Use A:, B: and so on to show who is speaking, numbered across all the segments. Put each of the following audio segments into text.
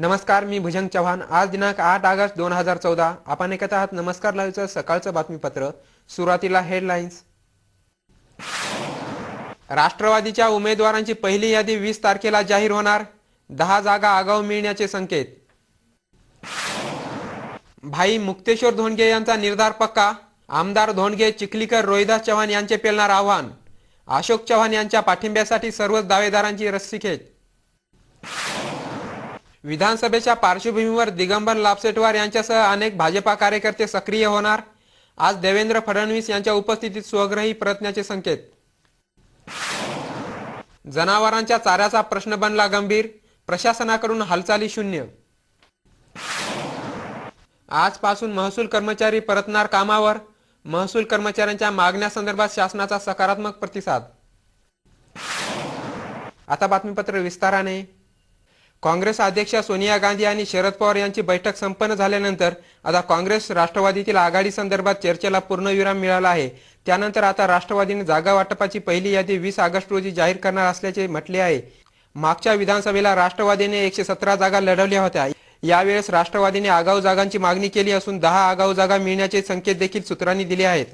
A: नमस्कार मी भुजंग चव्हाण. आज दिनांक आठ ऑगस्ट दोन हजार चौदा. आपण ऐकत आहात नमस्कार लाईव्हचं सकाळचं बातमीपत्र. सुरुवातीला हेडलाईन्स. राष्ट्रवादीच्या उमेदवारांची पहिली यादी वीस तारखेला जाहीर होणार. दहा जागा आगाऊ मिळण्याचे संकेत. भाई मुक्तेश्वर धोंडगे यांचा निर्धार पक्का. आमदार धोंडगे चिखलीकर रोहिदास चव्हाण यांचे पेलणार आव्हान. अशोक चव्हाण यांच्या पाठिंब्यासाठी सर्वच दावेदारांची रस्सीखेच. विधानसभेच्या पार्श्वभूमीवर दिगंबर लापसेटवार यांच्यासह अनेक भाजपा कार्यकर्ते सक्रिय होणार? आज देवेंद्र फडणवीस यांच्या उपस्थितीत स्वग्रही प्रयत्नाचे संकेत. जनावरांच्या चाऱ्याचा प्रश्न बनला गंभीर. प्रशासनाकडून हालचाली शून्य. आजपासून महसूल कर्मचारी परतणार कामावर. महसूल कर्मचाऱ्यांच्या मागण्यासंदर्भात शासनाचा सकारात्मक प्रतिसाद. आता बातमीपत्र विस्ताराने. काँग्रेस अध्यक्ष सोनिया गांधी आणि शरद पवार यांची बैठक संपन्न झाल्यानंतर आता काँग्रेस राष्ट्रवादीतील आघाडी संदर्भात चर्चेला पूर्णविराम मिळाला आहे. त्यानंतर आता राष्ट्रवादीने जागा वाटपाची पहिली यादी वीस ऑगस्ट रोजी जाहीर करणार असल्याचे म्हटले आहे. मागच्या विधानसभेला राष्ट्रवादीने एकशे सतरा जागा लढवल्या होत्या. यावेळेस राष्ट्रवादीने आगाऊ जागांची मागणी केली असून दहा आगाऊ जागा मिळण्याचे संकेत देखील सूत्रांनी दिले आहेत.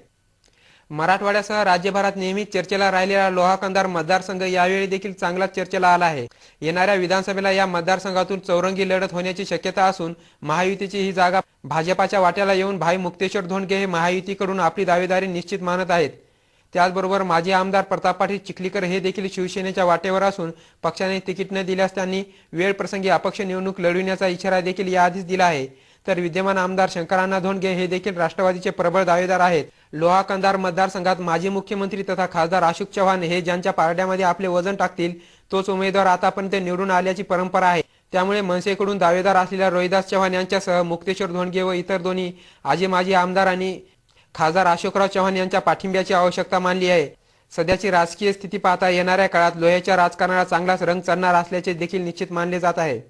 A: मराठवाड्यासह राज्यभरात नेहमीच चर्चेला राहिलेला लोहाकंदार मतदारसंघ यावेळी देखील चांगलाच चर्चेला आला आहे. येणाऱ्या विधानसभेला या मतदारसंघातून चौरंगी लढत होण्याची शक्यता असून महायुतीची ही जागा भाजपाच्या वाट्याला येऊन भाई मुक्तेश्वर धोंडगे हे महायुतीकडून आपली दावेदारी निश्चित मानत आहेत. त्याचबरोबर माजी आमदार प्रताप पाटील चिखलीकर हे देखील शिवसेनेच्या वाटेवर असून पक्षाने तिकीट न दिल्यास त्यांनी वेळ प्रसंगी अपक्ष निवडणूक लढविण्याचा इशारा देखील याआधीच दिला आहे. तर विद्यमान आमदार शंकरांना धोंडगे हे देखील राष्ट्रवादीचे प्रबळ दावेदार आहेत. लोहा कंधार मतदारसंघात माजी मुख्यमंत्री तथा खासदार अशोक चव्हाण हे ज्यांच्या पारड्यामध्ये आपले वजन टाकतील तोच उमेदवार आतापर्यंत निवडून आल्याची परंपरा आहे. त्यामुळे मनसेकडून दावेदार असलेल्या रोहिदास चव्हाण यांच्यासह मुक्तेश्वर धोंडगे व इतर दोन्ही आजी माजी आमदार आणि खासदार अशोकराव चव्हाण यांच्या पाठिंब्याची आवश्यकता मानली आहे. सध्याची राजकीय स्थिती पाहता येणाऱ्या काळात लोह्याच्या राजकारणाला चांगलाच रंग चढणार असल्याचे देखील निश्चित मानले जात आहे.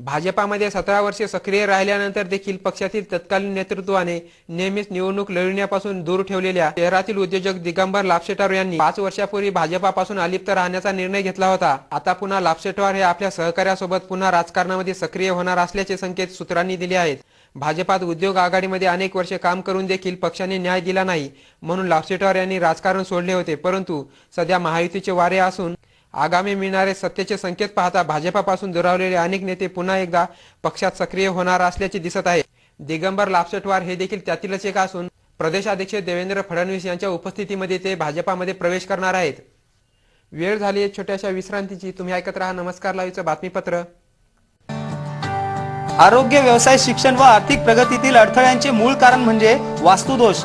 A: भाजपामध्ये सतरा वर्षे सक्रिय राहिल्यानंतर देखील पक्षातील तत्कालीन नेतृत्वाने नेहमीच निवडणूक लढविण्यापासून दूर ठेवलेल्या शहरातील उद्योजक दिगंबर लापशेटार यांनी पाच वर्षापूर्वी भाजपापासून अलिप्त राहण्याचा निर्णय घेतला होता. आता पुन्हा लापशेटवार हे आपल्या सहकार्यासोबत पुन्हा राजकारणामध्ये सक्रिय होणार असल्याचे संकेत सूत्रांनी दिले आहेत. भाजपात उद्योग आघाडीमध्ये अनेक वर्षे काम करून देखील पक्षाने न्याय दिला नाही म्हणून लापशेटवार यांनी राजकारण सोडले होते. परंतु सध्या महायुतीचे वारे असून आगामी मिळणारे सत्तेचे संकेत पाहता भाजपापासून दुरावलेले अनेक नेते पुन्हा एकदा पक्षात सक्रिय होणार असल्याचे दिसत आहे. दिगंबर लापसटवार हे देखील त्यातीलच एक असून प्रदेशाध्यक्ष देवेंद्र फडणवीस यांच्या उपस्थितीमध्ये ते भाजपामध्ये प्रवेश करणार आहेत. वेळ झाली आहे छोट्याशा विश्रांतीची. तुम्ही ऐकत राहा नमस्कार लाईव्हचं बातमीपत्र.
B: आरोग्य व्यवसाय शिक्षण व आर्थिक प्रगतीतील अडथळ्यांचे मूळ कारण म्हणजे वास्तुदोष.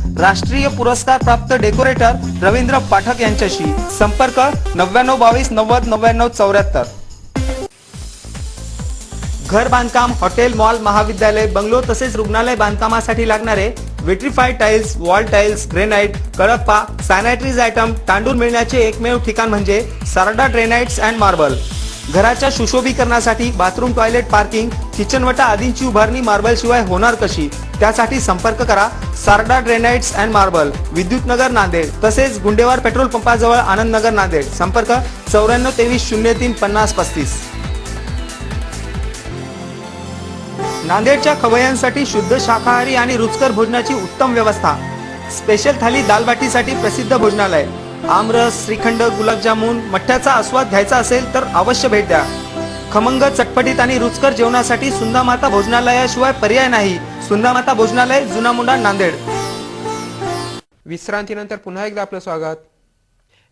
B: राष्ट्रीय पुरस्कार प्राप्त डेकोरेटर रवींद्र पाठक यांच्याशी. संपर्क नव्याण्णव बावीस नव्वद नव्याण्णव चौऱ्याहत्तर. घर बांधकाम हॉटेल मॉल महाविद्यालय बंगलो तसेच रुग्णालय बांधकामासाठी लागणारे vitrified tiles wall tiles granite Kadappa sanitaries item Tandur मिळण्याचे एकमेव ठिकाण म्हणजे सारडा ड्रेनाइट्स अँड मार्बल. घराच्या सुशोभीकरणासाठी बाथरूम टॉयलेट पार्किंग किचनवटा आदींची उभारणी मार्बल शिवाय होणार कशी? त्यासाठी संपर्क करा सारडा ड्रेनाइट्स अँड मार्बल विद्युत नगर नांदेड तसेच गुंडेवार पेट्रोल पंपाजवळ आनंद नगर नांदेड. संपर्क चौऱ्याण्णव तेवीस शून्य तीन पन्नास पस्तीस. नांदेडच्या खवय्यांसाठी शुद्ध शाकाहारी आणि रुचकर भोजनाची उत्तम व्यवस्था. स्पेशल थाली दालबाटीसाठी प्रसिद्ध भोजनालय. आमरस श्रीखंड गुलाबजामुन मठ्ठ्याचा आस्वाद घ्यायचा असेल तर अवश्य भेट द्या. खमंग चटपटीत आणि रुचकर जेवणासाठी सुंदामाता भोजनालयाशिवाय पर्याय नाही. सुंदामाता भोजनालय जुना मुंडा नांदेड.
A: विश्रांतीनंतर पुन्हा एकदा आपलं स्वागत.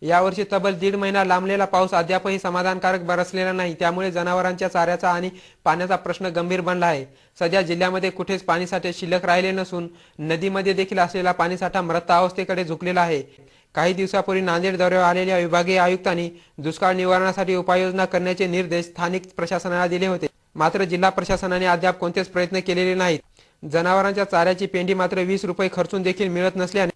A: यावर्षी तब्बल दीड महिना लांबलेला पाऊस अद्यापही समाधानकारक बरसलेला नाही. त्यामुळे जनावरांच्या चाऱ्याचा आणि पाण्याचा प्रश्न गंभीर बनला आहे. सध्या जिल्ह्यामध्ये कुठेच पाणीसाठे शिल्लक राहिले नसून नदीमध्ये देखील असलेला पाणीसाठा मृत अवस्थेकडे झुकलेला आहे. काही दिवसापूर्वी नांदेड दौऱ्यावर आलेल्या विभागीय आयुक्तांनी दुष्काळ निवारणासाठी उपाययोजना करण्याचे निर्देश स्थानिक प्रशासनाला दिले होते. मात्र जिल्हा प्रशासनाने अद्याप कोणतेच प्रयत्न केलेले नाहीत. जनावरांच्या चाऱ्याची पेंडी मात्र वीस रुपये खर्चून देखील मिळत नसल्याने